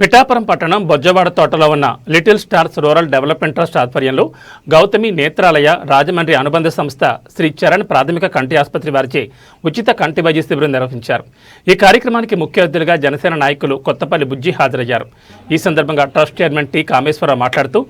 పిఠాపురం పట్టణం బొజ్జవాడ తోటలో ఉన్న little stars rural development trust ఆధ్వర్యంలో గౌతమి నేత్రాలయ రాజమండ్రి అనుబంధ సంస్థ శ్రీ చరణ్ ప్రాథమిక కంటి ఆసుపత్రి వారిచే ఉచిత కంటి వైద్య శిబిరం నిర్వహించారు. ఈ కార్యక్రమానికి ముఖ్య అతిథులుగా జనసేన నాయకులు కొత్తపల్లి బుజ్జి హాజరయ్యారు. ఈ సందర్భంగా ట్రస్ట్ చైర్మన్ టి కామేశ్వరరావు మాట్లాడుతూ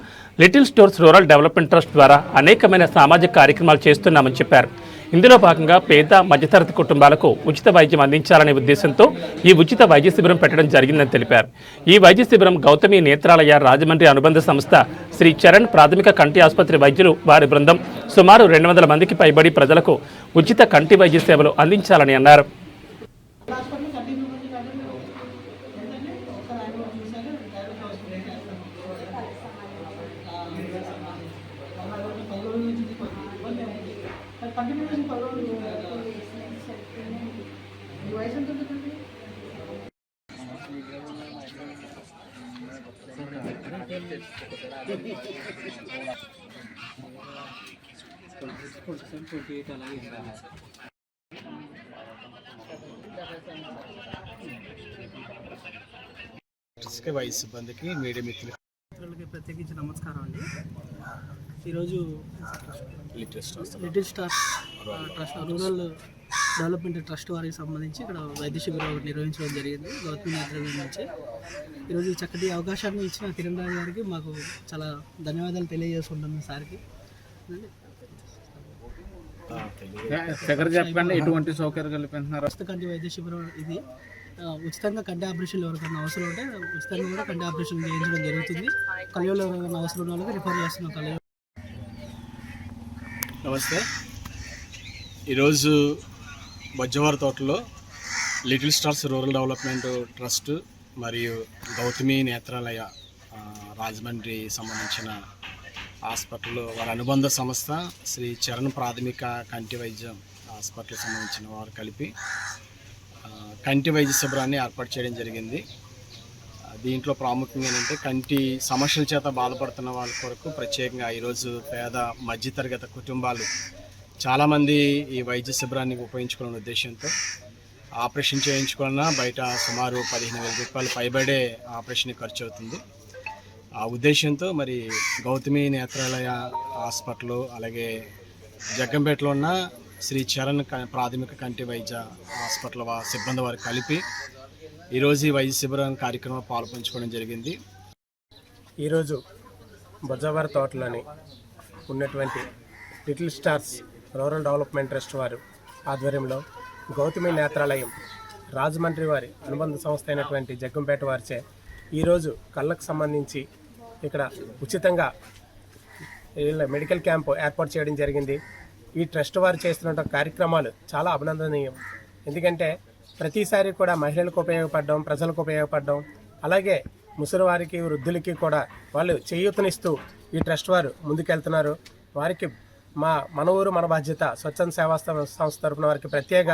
little stores rural development trust ద్వారా అనేకమైన సామాజిక కార్యక్రమాలు చేస్తున్నామని చెప్పారు. ఇందులో భాగంగా పేద మధ్యతరగతి కుటుంబాలకు ఉచిత వైద్యం అందించాలనే ఉద్దేశంతో ఈ ఉచిత వైద్య శిబిరం పెట్టడం జరిగిందని తెలిపారు. ఈ వైద్య శిబిరం గౌతమి నేత్రాలయ రాజమండ్రి అనుబంధ సంస్థ శ్రీ చరణ్ ప్రాథమిక కంటి ఆసుపత్రి వైద్యులు వారి బృందం సుమారు రెండు వందల మందికి పైబడి ప్రజలకు ఉచిత కంటి వైద్య సేవలు అందించాలని అన్నారు. డాక్టర్స్కి వైస్ సిబ్బందికి మీడియా మిత్రులకి మిత్రులకి ప్రత్యేకించి నమస్కారం అండి. ఈరోజు లిటిల్ స్టార్స్ ఆ, ట్రస్ట్ రూరల్ డెవలప్మెంట్ ట్రస్ట్ వారికి సంబంధించి ఇక్కడ వైద్య శిబిరం ఒకటి నిర్వహించడం జరిగింది గౌతమి నేత్రవేది నుంచి. ఈరోజు చక్కటి అవకాశాన్ని ఇచ్చిన కిరణ్ రాజు గారికి మాకు చాలా ధన్యవాదాలు తెలియజేసుకుంటాం సార్కి. చెప్పండి ఎటువంటి సౌకర్యం కల్పిస్తున్నారు? ప్రస్తుత కంటి వైద్య శిబిరం ఇది. ఉచితంగా కంటి ఆపరేషన్లు ఎవరికైనా అవసరం ఉంటే ఉచితంగా కూడా కంటి ఆపరేషన్ చేయించడం జరుగుతుంది. కళ్ళలో ఎవరైనా అవసరం ఉన్న వాళ్ళకి రిఫర్ చేస్తున్నాం కళ్ళ నమస్తే. ఈరోజు బొజ్జవారి తోటలో little stars rural development trust మరియు గౌతమి నేత్రాలయ రాజమండ్రి సంబంధించిన హాస్పిటల్ వారి అనుబంధ సంస్థ శ్రీ చరణ్ ప్రాథమిక కంటి వైద్యం హాస్పిటల్ సంబంధించిన వారు కలిపి కంటి వైద్య శిబిరాన్ని ఏర్పాటు చేయడం జరిగింది. దీంట్లో ప్రాముఖ్యంగా ఏంటంటే కంటి సమస్యల చేత బాధపడుతున్న వాళ్ళ కొరకు ప్రత్యేకంగా ఈరోజు పేద మధ్యతరగతి కుటుంబాలు చాలామంది ఈ వైద్య శిబిరాన్ని ఉపయోగించుకునే ఉద్దేశంతో ఆపరేషన్ చేయించుకున్నా బయట సుమారు పదిహేను వేల రూపాయలు పైబడే ఆపరేషన్ ఖర్చు అవుతుంది. ఆ ఉద్దేశంతో మరి గౌతమి నేత్రాలయ హాస్పిటల్ అలాగే జగ్గంపేటలో ఉన్న శ్రీ చరణ్ క- ప్రాథమిక కంటి వైద్య హాస్పిటల్ సిబ్బంది వారు కలిపి ఈరోజు ఈ వైద్య శిబిరం కార్యక్రమం పాల్పంచుకోవడం జరిగింది. ఈరోజు బొజ్జవారి తోటలోని ఉన్నటువంటి little stars rural development trust వారు ఆధ్వర్యంలో గౌతమి నేత్రాలయం రాజమండ్రి వారి అనుబంధ సంస్థ అయినటువంటి జగ్గంపేట వారిచే ఈరోజు కళ్ళకు సంబంధించి ఇక్కడ ఉచితంగా మెడికల్ క్యాంపు ఏర్పాటు చేయడం జరిగింది. ఈ ట్రస్ట్ వారు చేస్తున్న కార్యక్రమాలు చాలా అభినందనీయం. ఎందుకంటే ప్రతిసారి కూడా మహిళలకు ఉపయోగపడడం ప్రజలకు ఉపయోగపడడం అలాగే ముసలివారికి వృద్ధులకి కూడా వాళ్ళు చేయూతనిస్తూ ఈ ట్రస్ట్ వారు ముందుకెళ్తున్నారు. వారికి మా మన ఊరు మన బాధ్యత స్వచ్ఛంద సేవా సంస్థ తరపున వారికి ప్రత్యేక